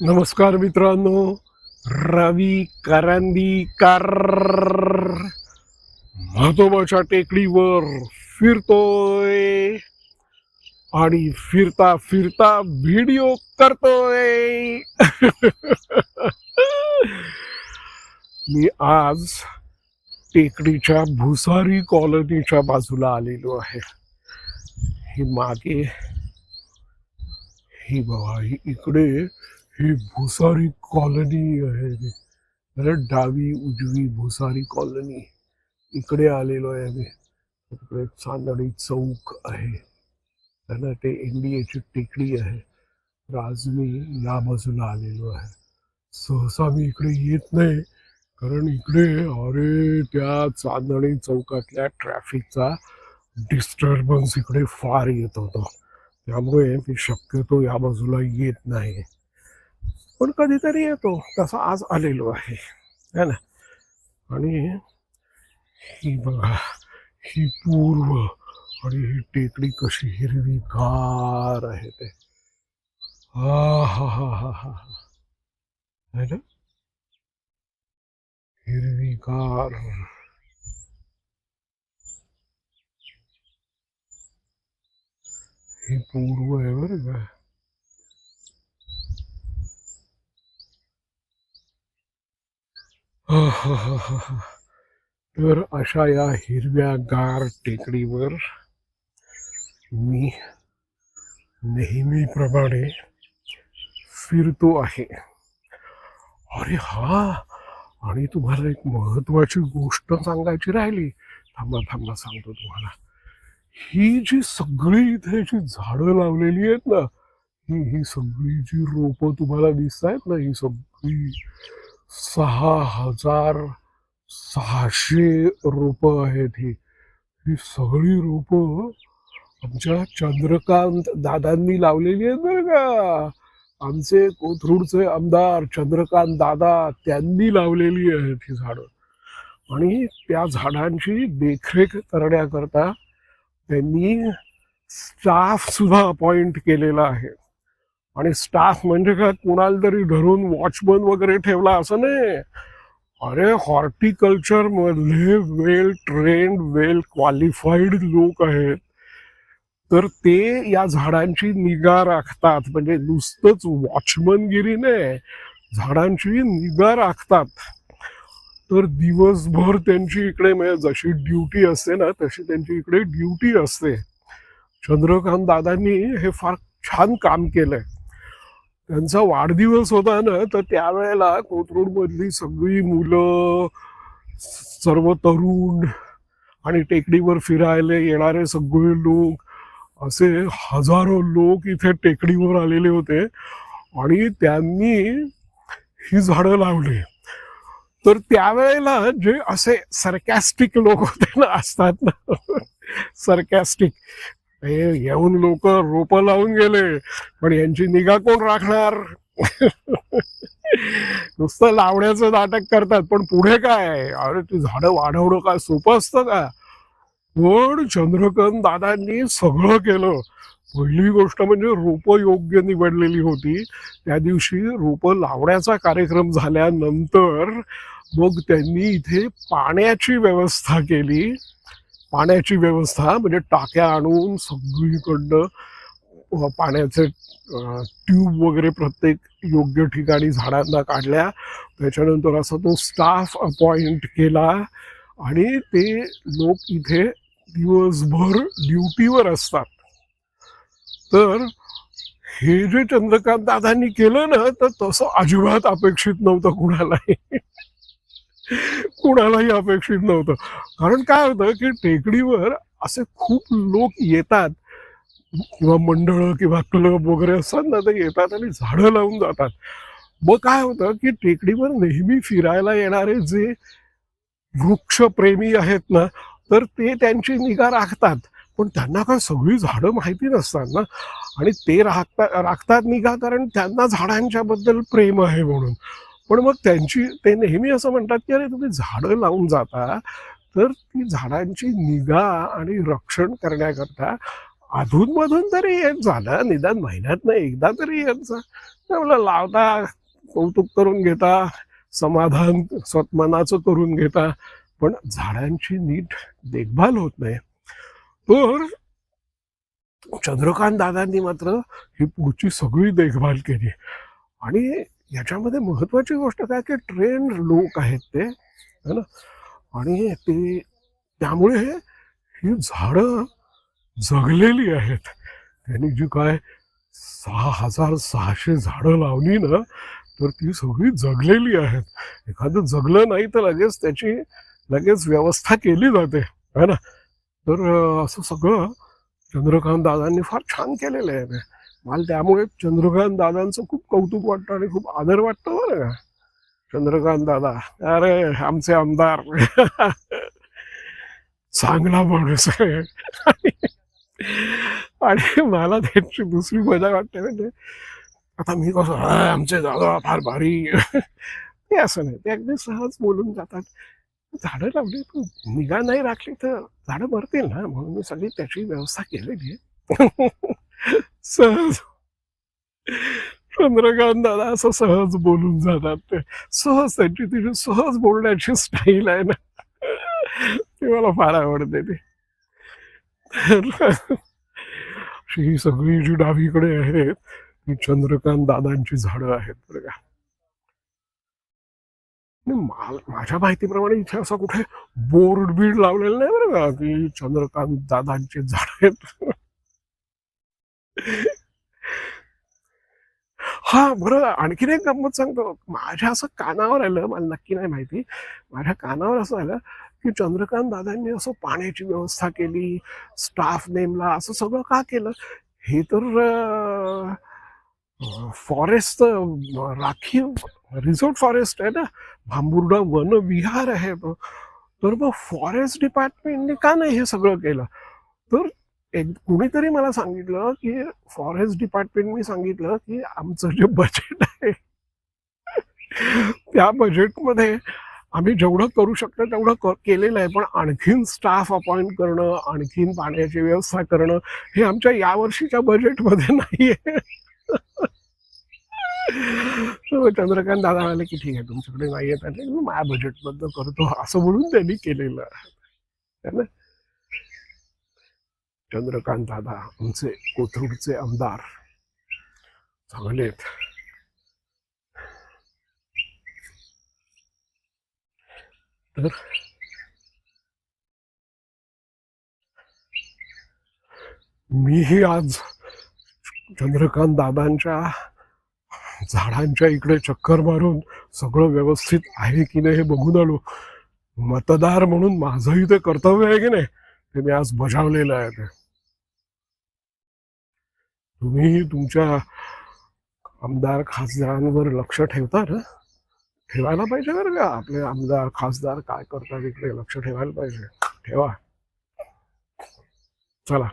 नमस्कार मित्रांनो. रवी करंदीकर. महतोबाच्या टेकडीवर फिरतोय. आणि फिरता फिरता व्हिडिओ करतोय. मी आज टेकडीच्या भुसारी कॉलनीच्या बाजूला आलेलो आहे. ही मागे ही बघा ही इकडे ही भुसारी कॉलनी आहे. अरे डावी उजवी भुसारी कॉलनी. इकडे आलेलो आहे मी तिकडे चांदणी चौक आहे. त्यांना ते एनडीएची टेकडी आहे. तर आज मी या बाजूला आलेलो आहे. सहसा मी इकडे येत नाही कारण इकडे अरे त्या चांदणी चौकातल्या ट्रॅफिकचा डिस्टर्बन्स इकडे फार येत होता. त्यामुळे मी शक्यतो या बाजूला येत नाही. पण कधीतरी येतो. तसा आज आलेलो आहे. है ना? आणि ही बघा ही पूर्व आणि ही टेकडी कशी हिरवीगार आहे ते. हा हा हा हा हा है ना? हिरवीगार. ही पूर्व आहे बरं का? तर अशा या हिरव्या गार टेकडीवर मी नेहमीप्रमाणे फिरतो आहे. अरे हा! आणि तुम्हाला एक महत्वाची गोष्ट सांगायची राहिली. थांबा थांबा सांगतो तुम्हाला. ही जी सगळी इथे जी झाडं लावलेली आहेत ना ही ही सगळी जी रोपं तुम्हाला दिसत आहेत ना ही सगळी सहा हजार सहाशे रोपं आहेत ही. ही सगळी रोपं आमच्या चंद्रकांत दादांनी लावलेली आहेत बरं का. आमचे कोथरूडचे आमदार चंद्रकांत दादा त्यांनी लावलेली आहेत ही झाडं. आणि त्या झाडांची देखरेख करण्याकरता त्यांनी स्टाफ सुद्धा अपॉइंट केलेला आहे. आणि स्टाफ म्हणजे काय? कुणाला तरी धरून वॉचमन वगैरे ठेवला असं नाही. अरे हॉर्टिकल्चर मधले वेल ट्रेंड वेल क्वालिफाईड लोक आहेत. तर ते या झाडांची निगा राखतात. म्हणजे नुसतंच वॉचमनगिरी नाही झाडांची निगा राखतात. तर दिवसभर त्यांची इकडे म्हणजे जशी ड्युटी असते ना तशी त्यांची इकडे ड्युटी असते. चंद्रकांत दादांनी हे फार छान काम केलंय. त्यांचा वाढदिवस होता ना तर त्यावेळेला कोथरूड मधली सगळी मुलं सर्व तरुण आणि टेकडीवर फिरायला येणारे सगळे लोक असे हजारो लोक इथे टेकडीवर आलेले होते. आणि त्यांनी ही झाडं लावली. तर त्यावेळेला जे असे सरकॅस्टिक लोक होते ना असतात ना. सरकॅस्टिक हे येऊन लोक रोपं लावून गेले पण यांची निगा कोण राखणार? नुसतं लावण्याचं नाटक करतात पण पुढे काय? अरे ती झाडं वाढवणं काय सोपं असतं का? पण चंद्रकांत दादांनी सगळं केलं. पहिली गोष्ट म्हणजे रोपं योग्य निवडलेली होती. त्या दिवशी रोपं लावण्याचा कार्यक्रम झाल्यानंतर मग त्यांनी इथे पाण्याची व्यवस्था केली. पाण्याची व्यवस्था म्हणजे टाक्या आणून सगळीकडनं पाण्याचे ट्यूब वगैरे प्रत्येक योग्य ठिकाणी झाडांना काढल्या. त्याच्यानंतर असा तो स्टाफ अपॉइंट केला आणि ते लोक इथे दिवसभर ड्युटीवर असतात. तर हे जे चंद्रकांत दादांनी केलं ना तर तसं अजिबात अपेक्षित नव्हतं कुणालाही. कुणालाही अपेक्षित नव्हतं. कारण काय होतं की टेकडीवर असे खूप लोक येतात किंवा मंडळ किंवा क्लब वगैरे असतात ना ते येतात आणि झाडं लावून जातात. मग काय होतं की टेकडीवर नेहमी फिरायला येणारे जे वृक्षप्रेमी आहेत ना तर ते त्यांची निगा राखतात. पण त्यांना काय सगळी झाडं माहिती नसतात ना? आणि ते राखता राखतात निगा कारण त्यांना झाडांच्या बद्दल प्रेम आहे म्हणून. पण मग त्यांची ते नेहमी असं म्हणतात की अरे तुम्ही झाडं लावून जाता तर ती झाडांची निगा आणि रक्षण करण्याकरता अधून मधून तरी येत झालं निदान महिन्यात नाही एकदा तरी येत जा त्यामुळे लावता कौतुक करून घेता समाधान स्वतमनाचं करून घेता पण झाडांची नीट देखभाल होत नाही. तर चंद्रकांत दादांनी मात्र ही पुढची सगळी देखभाल केली. आणि याच्यामध्ये महत्वाची गोष्ट काय की ट्रेन लोक आहेत ते है ना? आणि ते त्यामुळे ही झाडं जगलेली आहेत. त्यांनी जी काय सहा हजार सहाशे झाडं लावली ना तर ती सगळी जगलेली आहेत. एखादं जगलं नाही तर लगेच त्याची लगेच व्यवस्था केली जाते है ना? तर असं सगळं चंद्रकांत दादांनी फार छान केलेलं आहे ते. मला त्यामुळे चंद्रकांत दादांचं खूप कौतुक वाटतं आणि खूप आदर वाटतो बरं का. चंद्रकांत दादा. अरे आमचे आमदार. चांगला माणूस आहे. आणि मला त्यांची दुसरी मजा वाटते म्हणजे आता मी कसं आमचे दादा फार भारी. ते असं नाही. ते अगदी सहज बोलून जातात. झाडं लावली पण निगा नाही राखली तर झाडं मरतील ना. म्हणून मी सगळी त्याची व्यवस्था केलेली आहे. सहज. चंद्रकांत दादा असं सहज बोलून जातात ते. सहज त्यांची तिची सहज बोलण्याची स्टाईल आहे ना. ती मला फार आवडते ती. तर ही सगळी जी डावीकडे आहेत ती चंद्रकांत दादांची झाडं आहेत बरं का. माझ्या माहितीप्रमाणे इथे असं कुठे बोर्ड बीड लावलेलं नाही बरं का की चंद्रकांत दादांची झाड आहेत. हा बरं. आणखीन एक गंमत सांगतो. माझ्या असं कानावर आलं मला नक्की नाही माहिती. माझ्या कानावर असं आलं की चंद्रकांत दादांनी असं पाण्याची व्यवस्था केली स्टाफ नेमला असं सगळं का केलं? हे तर फॉरेस्ट राखीव रिसोर्ट फॉरेस्ट आहे ना? भांबुर्डा वन विहार आहे. तो तर मग फॉरेस्ट डिपार्टमेंटने का नाही हे सगळं केलं? तर एक कुणीतरी मला सांगितलं की फॉरेस्ट डिपार्टमेंटने सांगितलं की आमचं जे बजेट आहे त्या बजेटमध्ये आम्ही जेवढं करू शकतो तेवढं क- केलेलं आहे. पण आणखीन स्टाफ अपॉइंट करणं आणखीन पाण्याची व्यवस्था करणं हे आमच्या यावर्षीच्या बजेटमध्ये नाहीये. आहे चंद्रकांत दादा म्हणाले की ठीक आहे तुमच्याकडे नाहीये. तर मी माझ्या बजेटमधनं करतो असं म्हणून त्यांनी केलेलं आहे. ना? चंद्रकांत दादा आमचे कोथरूडचे आमदार. चांगले आहेत. तर मीही आज चंद्रकांत दादांच्या झाडांच्या इकडे चक्कर मारून सगळं व्यवस्थित आहे की नाही हे बघून आलो. मतदार म्हणून माझंही ते कर्तव्य आहे की नाही ते मी आज बजावलेलं आहे. ते तुम्ही तुमच्या आमदार खासदारांवर लक्ष ठेवता ना. ठेवायला पाहिजे बरं का. आपले आमदार खासदार काय करतात इकडे लक्ष ठेवायला पाहिजे. ठेवा. चला.